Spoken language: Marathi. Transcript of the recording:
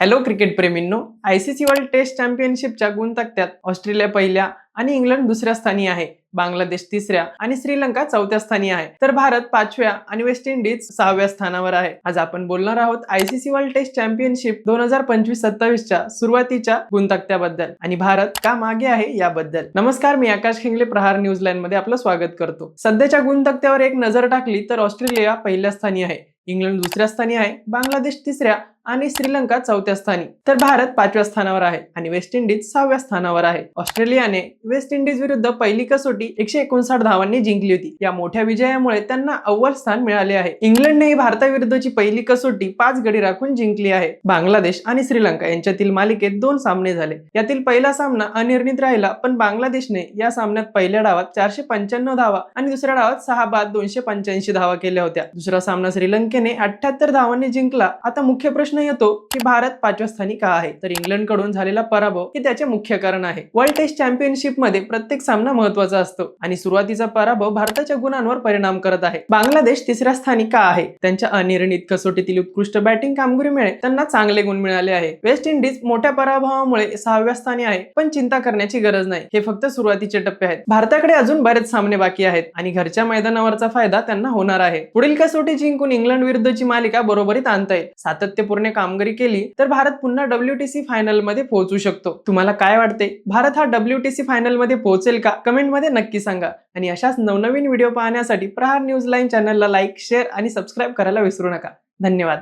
हॅलो क्रिकेट प्रेमींनो. आयसीसी वर्ल्ड टेस्ट चॅम्पियनशिपच्या गुणतक्त्यात ऑस्ट्रेलिया पहिल्या आणि इंग्लंड दुसऱ्या स्थानी आहे. बांगलादेश तिसऱ्या आणि श्रीलंका चौथ्या स्थानी आहे. तर भारत पाचव्या आणि वेस्ट इंडिज सहाव्या स्थानावर आहे. आज आपण बोलणार आहोत आयसीसी वर्ल्ड टेस्ट चॅम्पियनशिप दोन हजार पंचवीस सत्तावीसच्या सुरुवातीच्या गुणतक्त्याबद्दल आणि भारत का मागे आहे याबद्दल. नमस्कार मी आकाश खेंगले प्रहार न्यूजमध्ये आपलं स्वागत करतो. सध्याच्या गुणतक्त्यावर एक नजर टाकली तर ऑस्ट्रेलिया पहिल्या स्थानी आहे. इंग्लंड दुसऱ्या स्थानी आहे. बांगलादेश तिसऱ्या आणि श्रीलंका चौथ्या स्थानी. तर भारत पाचव्या स्थानावर आहे आणि वेस्ट इंडिज सहाव्या स्थानावर आहे. ऑस्ट्रेलियाने वेस्ट इंडिज विरुद्ध पहिली कसोटी एकशे एकोणसाठ धावांनी जिंकली होती. या मोठ्या विजयामुळे त्यांना अव्वल स्थान मिळाले आहे. इंग्लंडने भारताविरुद्धची पहिली कसोटी पाच गडी राखून जिंकली आहे. बांगलादेश आणि श्रीलंका यांच्यातील मालिकेत दोन सामने झाले. यातील पहिला सामना अनिर्णित राहिला पण बांगलादेशने या सामन्यात पहिल्या डावात चारशे पंच्याण्णव धावा आणि दुसऱ्या डावात सहा बाद दोनशे पंच्याऐंशी धावा केल्या होत्या. दुसरा सामना श्रीलंकेने अठ्याहत्तर धावांनी जिंकला. आता मुख्य प्रश्न येतो की भारत पाचव्या स्थानी का आहे? तर इंग्लंडकडून झालेला पराभव हे त्याचे मुख्य कारण आहे. वर्ल्ड टेस्ट चॅम्पियनशिपमध्ये प्रत्येक सामना महत्त्वाचा असतो आणि सुरुवातीचा पराभव भारताच्या गुणांवर परिणाम करत आहे. बांगलादेश तिसऱ्या स्थानी का आहे? त्यांच्या अनिर्णित कसोटीतील उत्कृष्ट बॅटिंग कामगिरीमुळे त्यांना चांगले गुण मिळाले आहे. वेस्ट इंडिज मोठ्या पराभवामुळे सहाव्या स्थानी आहे पण चिंता करण्याची गरज नाही. हे फक्त सुरुवातीचे टप्पे आहेत. भारताकडे अजून बरेच सामने बाकी आहेत आणि घरच्या मैदानावरचा फायदा त्यांना होणार आहे. पुढील कसोटी जिंकून इंग्लंड विरुद्धची मालिका बरोबरीत आणता येईल. सातत्यपूर्ण कामगिरी केली तर भारत पुन्हा डब्ल्यूटीसी फायनलमध्ये पोहोचू शकतो. तुम्हाला काय वाटते? भारत हा डब्ल्यूटीसी फायनलमध्ये पोहोचेल का? कमेंटमध्ये नक्की सांगा. आणि अशाच नवनवीन व्हिडिओ पाहण्यासाठी प्रहार न्यूज लाईन चॅनलला लाईक शेअर आणि सबस्क्राईब करायला विसरू नका. धन्यवाद.